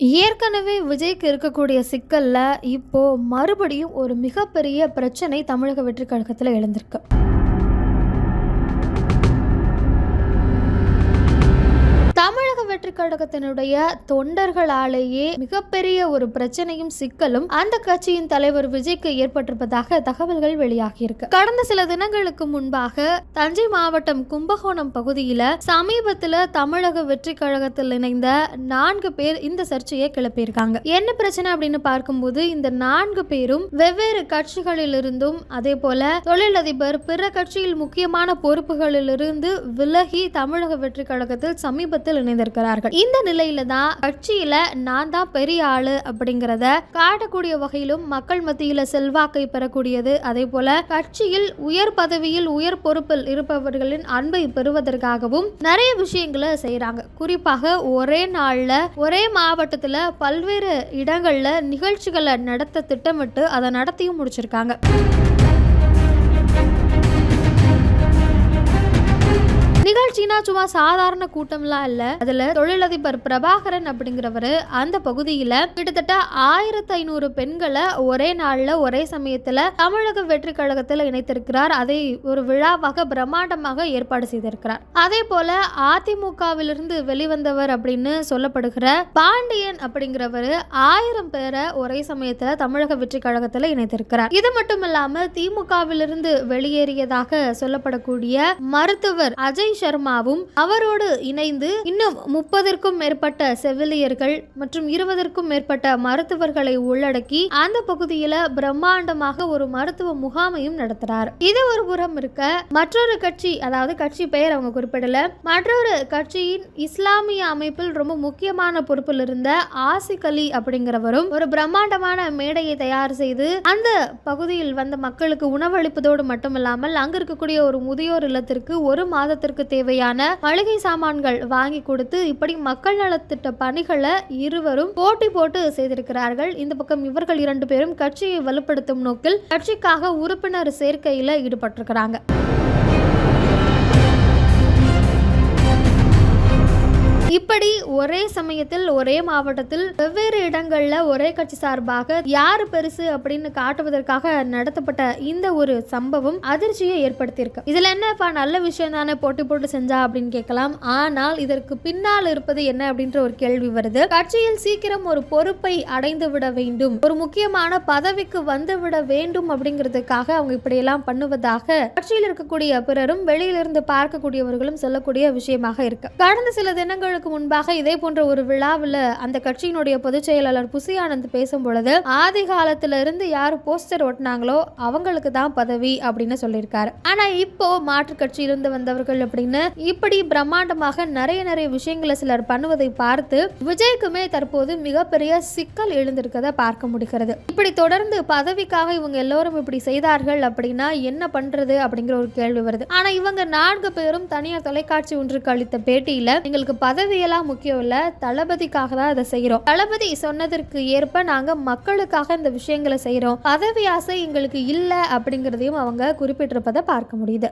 ஏற்கனவே விஜய்க்கு இருக்கக்கூடிய சிக்கலில் இப்போ மறுபடியும் ஒரு மிகப்பெரிய பிரச்சனை தமிழக வெற்றி கழகத்தில் எழுந்திருக்கு. கழகத்தினுடைய தொண்டர்களாலேயே மிகப்பெரிய ஒரு பிரச்சனையும் சிக்கலும் அந்த கட்சியின் தலைவர் விஜய்க்கு ஏற்பட்டிருப்பதாக தகவல்கள் வெளியாகியிருக்கு கடந்த சில தினங்களுக்கு முன்பாக தஞ்சை மாவட்டம் கும்பகோணம் பகுதியில சமீபத்துல தமிழக வெற்றி கழகத்தில் இணைந்த நான்கு பேர் இந்த சர்ச்சையை கிளப்பியிருக்காங்க. என்ன பிரச்சனை அப்படின்னு பார்க்கும்போது இந்த நான்கு பேரும் வெவ்வேறு கட்சிகளிலிருந்தும் அதே போல தொழிலதிபர் பிற கட்சியில் முக்கியமான பொறுப்புகளிலிருந்து விலகி தமிழக வெற்றி கழகத்தில் சமீபத்தில் இணைந்திருக்கிறார் இணைந்திருக்கிறார்கள் இந்த நிலையில தான் கட்சியில நான் தான் பெரிய ஆளு அப்படிங்கிறத காட்டக்கூடிய வகையிலும் மக்கள் மத்தியில செல்வாக்கை பெறக்கூடியது. அதே போல கட்சியில் உயர் பதவியில் உயர் பொறுப்பில் இருப்பவர்களின் அன்பை பெறுவதற்காகவும் நிறைய விஷயங்களை செய்யறாங்க குறிப்பாக ஒரே நாள்ல ஒரே மாவட்டத்துல பல்வேறு இடங்கள்ல நிகழ்ச்சிகளை நடத்த திட்டமிட்டு அதை நடத்தியும் முடிச்சிருக்காங்க. நிகழ்ச்சினா சும்மா சாதாரண கூட்டம்லாம் இல்ல. அதுல தொழிலதிபர் பிரபாகரன் அப்படிங்கிறவரு அந்த பகுதியில கிட்டத்தட்ட ஆயிரத்தி ஐநூறு பெண்களை ஒரே நாள்ல ஒரே சமயத்துல தமிழக வெற்றி கழகத்துல இணைத்திருக்கிறார். அதை ஒரு விழாவாக பிரம்மாண்டமாக ஏற்பாடு செய்திருக்கிறார். அதே போல அதிமுகவிலிருந்து வெளிவந்தவர் அப்படின்னு சொல்லப்படுகிற பாண்டியன் அப்படிங்கிறவரு ஆயிரம் பேரை ஒரே சமயத்துல தமிழக வெற்றி கழகத்துல இணைத்திருக்கிறார். இது மட்டும் இல்லாம திமுகவிலிருந்து வெளியேறியதாக சொல்லப்படக்கூடிய மருத்துவர் அஜய் சர்மா சர்மாவும் அவரோடு இணைந்து இன்னும் முப்பதற்கும் மேற்பட்ட செவிலியர்கள் மற்றும் இருபதற்கும் மேற்பட்ட மருத்துவர்களை உள்ளடக்கி அந்த பகுதியில பிரம்மாண்டமாக ஒரு மருத்துவ முகாமையும் நடத்துறார். இது ஒரு புறம் இருக்க மற்றொரு கட்சி அதாவது கட்சி பெயர் அவங்க குறிப்பிடல மற்றொரு கட்சியின் இஸ்லாமிய அமைப்பில் ரொம்ப முக்கியமான பொறுப்பில் இருந்த ஆசிக் அலி அப்படிங்கிறவரும் ஒரு பிரம்மாண்டமான மேடையை தயார் செய்து அந்த பகுதியில் வந்த மக்களுக்கு உணவளிப்பதோடு மட்டுமில்லாமல் அங்க இருக்கக்கூடிய ஒரு முதியோர் இல்லத்திற்கு ஒரு மாதத்திற்கு தேவையான மளிகை சாமான்கள் வாங்கி கொடுத்து இப்படி மக்கள் நலத்திட்ட பணிகளை இருவரும் போட்டி போட்டு செய்திருக்கிறார்கள். இந்த பக்கம் இவர்கள் இரண்டு பேரும் கட்சியை வலுப்படுத்தும் நோக்கில் கட்சிக்காக உறுப்பினர் சேர்க்கையில ஈடுபட்டிருக்கிறாங்க. இப்படி ஒரே சமயத்தில் ஒரே மாவட்டத்தில் வெவ்வேறு இடங்கள்ல ஒரே கட்சி சார்பாக யார் பெருசு அப்படின்னு காட்டுவதற்காக நடத்தப்பட்ட இந்த ஒரு சம்பவம் அதிர்ச்சியை ஏற்படுத்தியிருக்கு. இதுல என்னப்பா நல்ல விஷயம் தானே போட்டி போட்டு செஞ்சா அப்படின்னு கேட்கலாம். ஆனால் இதற்கு பின்னால் இருப்பது என்ன அப்படின்ற ஒரு கேள்வி வருது. கட்சியில் சீக்கிரம் ஒரு பொறுப்பை அடைந்து விட வேண்டும். ஒரு முக்கியமான பதவிக்கு வந்து விட வேண்டும் அப்படிங்கிறதுக்காக அவங்க இப்படியெல்லாம் பண்ணுவதாக கட்சியில் இருக்கக்கூடிய பிறரும் வெளியிலிருந்து பார்க்கக்கூடியவர்களும் சொல்லக்கூடிய விஷயமாக இருக்கு. கடந்த சில தினங்களுக்கு முன்பாக இதே போன்ற ஒரு விழாவில் அந்த கட்சியினுடைய பொதுச் செயலாளர் புசி ஆனந்த் பேசும் பொழுது ஆதி காலத்துல இருந்து யார் போஸ்டர் ஒட்டினாங்களோ அவங்களுக்கு தான் பதவி அப்படின்னு சொல்லியிருக்காரு. ஆனா இப்போ மாற்றுக் கட்சியிலிருந்து வந்தவர்கள் அப்படின்னு இப்படி பிரம்மாண்டமாக நிறைய நிறைய விஷயங்களை சிலர் பண்ணுவதை பார்த்து விஜய்க்குமே தற்போது மிகப்பெரிய சிக்கல் எழுந்திருக்கதை பார்க்க முடிகிறது. இப்படி தொடர்ந்து பதவிக்காக இவங்க எல்லோரும் இப்படி செய்தார்கள் அப்படின்னா என்ன பண்றது அப்படிங்கிற ஒரு கேள்வி வருது. ஆனா இவங்க நான்கு பேரும் தனியார் தொலைக்காட்சி ஒன்றுக்கு அளித்த பேட்டியில எங்களுக்கு அரசியலாக முக்கியம் இல்லை. தளபதிக்காக தான் இதை செய்கிறோம் தளபதி சொன்னதற்கு ஏற்ப நாங்கள் மக்களுக்காக இந்த விஷயங்களை செய்கிறோம் பதவி ஆசை எங்களுக்கு இல்லை அப்படிங்கிறதையும் அவங்க குறிப்பிட்டிருப்பதை பார்க்க முடியுது.